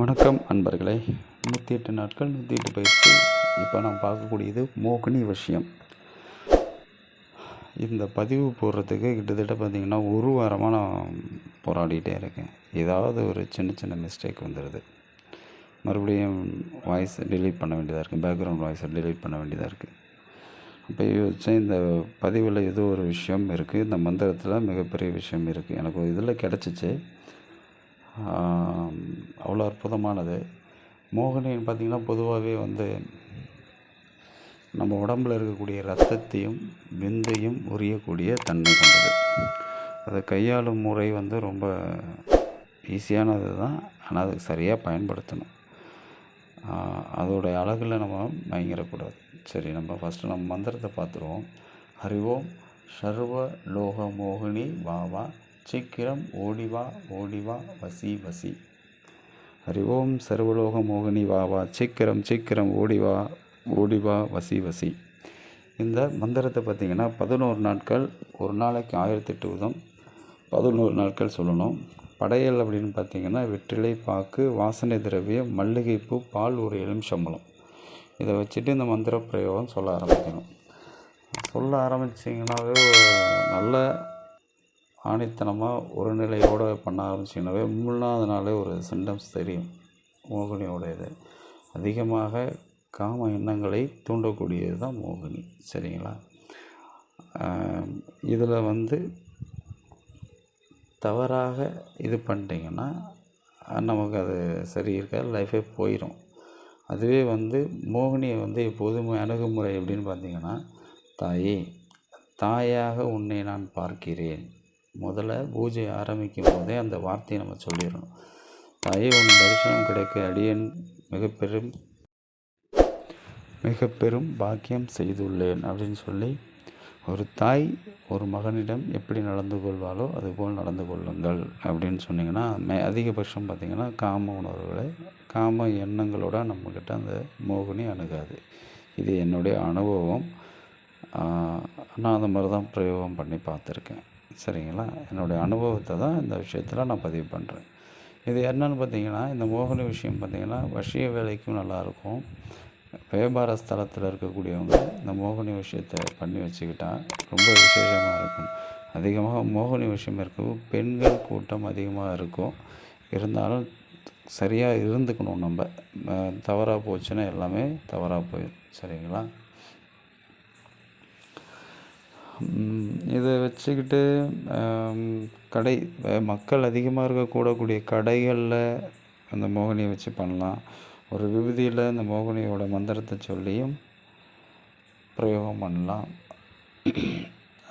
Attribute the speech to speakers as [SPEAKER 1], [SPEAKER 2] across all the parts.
[SPEAKER 1] வணக்கம் அன்பர்களே. நூற்றி எட்டு நாட்கள் நூற்றி எட்டு பயிற்சி. இப்போ நான் பார்க்கக்கூடியது மோகினி விஷயம். இந்த பதிவு போடுறதுக்கு கிட்டத்தட்ட பார்த்திங்கன்னா ஒரு வாரமாக நான் போராடிட்டே இருக்கேன். ஏதாவது ஒரு சின்ன சின்ன மிஸ்டேக் வந்துடுது மறுபடியும் வாய்ஸ் டிலீட் பண்ண வேண்டியதாக இருக்குது பேக்ரவுண்ட் வாய்ஸை டிலீட் பண்ண வேண்டியதாக இருக்குது அப்போ யோசித்தேன் இந்த பதிவில் ஏதோ ஒரு விஷயம் இருக்குது இந்த மந்திரத்தில் மிகப்பெரிய விஷயம் இருக்குது எனக்கு ஒரு இதில் கிடச்சிச்சு. அவ்வளோ அற்புதமானது. மோகினின்னு பார்த்திங்கன்னா பொதுவாகவே வந்து நம்ம உடம்புல இருக்கக்கூடிய ரத்தத்தையும் விந்தையும் உரியக்கூடிய தன்மை கொண்டது. அதை கையாளும் முறை வந்து ரொம்ப ஈஸியானது தான். ஆனால் அதுக்கு சரியாக பயன்படுத்தணும். அதோடைய அழகில் நம்ம மயங்கிடக்கூடாது. சரி நம்ம ஃபஸ்ட்டு நம்ம மந்திரத்தை பார்த்துருவோம். ஹரிவோம் சர்வ லோக மோகினி வாவா வா சீக்கிரம் ஓடிவா ஓடிவா வசி வசி. ஹரி ஓம் சர்வலோக மோகினி வா வா சீக்கிரம் சீக்கிரம் ஓடிவா ஓடிவா வசி வசி. இந்த மந்திரத்தை பார்த்திங்கன்னா பதினோரு நாட்கள் ஒரு நாளைக்கு ஆயிரத்தெட்டு விதம் பதினோரு நாட்கள் சொல்லணும். படையல் அப்படின்னு பார்த்திங்கன்னா வெற்றிலை பாக்கு வாசனை திரவியம் மல்லிகைப்பூ பால் ஒரு எலுமிச்சம்பழம் இதை வச்சுட்டு இந்த மந்திர பிரயோகம் சொல்ல ஆரம்பிக்கணும். சொல்ல ஆரம்பிச்சிங்கனாவே நல்ல ஆணித்தனமாக ஒரு நிலையோடு பண்ண ஆரம்பிச்சிங்கனாவே மூணாவது நாளே ஒரு சிம்டம்ஸ் தெரியும். மோகினியோடையது. அதிகமாக காம எண்ணங்களை தூண்டக்கூடியது தான் மோகினி. சரிங்களா? இதில் வந்து தவறாக இது பண்ணிட்டீங்கன்னா நமக்கு அது சரி இருக்காது லைஃபே போயிடும் அதுவே வந்து மோகினியை வந்து எப்போதும் அணுகுமுறை எப்படின்னு பார்த்தீங்கன்னா தாயே தாயாக உன்னை நான் பார்க்கிறேன். முதல்ல பூஜை ஆரம்பிக்கும் போதே அந்த வார்த்தையை நம்ம சொல்லிடணும். தாயே உன் தரிசனம் கிடைக்க அடியேன் மிகப்பெரும் மிகப்பெரும் மிக பெரும் பாக்கியம் செய்துள்ளேன் அப்படின்னு சொல்லி ஒரு தாய் ஒரு மகனிடம் எப்படி நடந்து கொள்வாளோ அதுபோல் நடந்து கொள்ளுங்கள் அப்படின்னு சொன்னிங்கன்னா மே அதிகபட்சம் பார்த்திங்கன்னா காம உணர்வுகளை காம எண்ணங்களோட நம்மக்கிட்ட அந்த மோகினி அணுகாது. இது என்னுடைய அனுபவம். நான் அந்த மாதிரி தான் பிரயோகம் பண்ணி பார்த்துருக்கேன். சரிங்களா? என்னுடைய அனுபவத்தை தான் இந்த விஷயத்தில் நான் பதிவு பண்ணுறேன் இது என்னென்னு பார்த்தீங்கன்னா இந்த மோகினி விஷயம் பார்த்திங்கன்னா வசிய வேலைக்கும் நல்லாயிருக்கும் வியாபார ஸ்தலத்தில் இருக்கக்கூடியவங்க இந்த மோகினி விஷயத்தை பண்ணி வச்சுக்கிட்டால் ரொம்ப விசேஷமாக இருக்கும். அதிகமாக மோகினி விஷயம் இருக்கும் பெண்கள் கூட்டம் அதிகமாக இருக்கும். இருந்தாலும் சரியாக இருந்துக்கணும் நம்ம. தவறாக போச்சுன்னா எல்லாமே தவறாக போயிடும். சரிங்களா? இதை வச்சுக்கிட்டு கடை மக்கள் அதிகமாக இருக்க கூடக்கூடிய கடைகளில் அந்த மோகினியை வச்சு பண்ணலாம். ஒரு விபூதியில் இந்த மோகினியோட மந்திரத்தை சொல்லியும் பிரயோகம் பண்ணலாம்.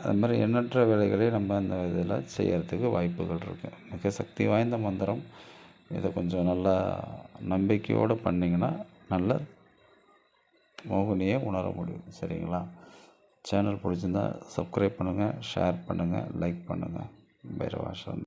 [SPEAKER 1] அது மாதிரி எண்ணற்ற வேலைகளை நம்ம அந்த இதில் செய்கிறதுக்கு வாய்ப்புகள் இருக்குது மிக சக்தி வாய்ந்த மந்திரம். இதை கொஞ்சம் நல்லா நம்பிக்கையோடு பண்ணிங்கன்னா நல்ல மோகினியை உணர முடியும். சரிங்களா? சேனல் பிடிச்சிருந்தா சப்ஸ்கிரைப் பண்ணுங்கள் ஷேர் பண்ணுங்கள் லைக் பண்ணுங்கள் பைரவாசம்.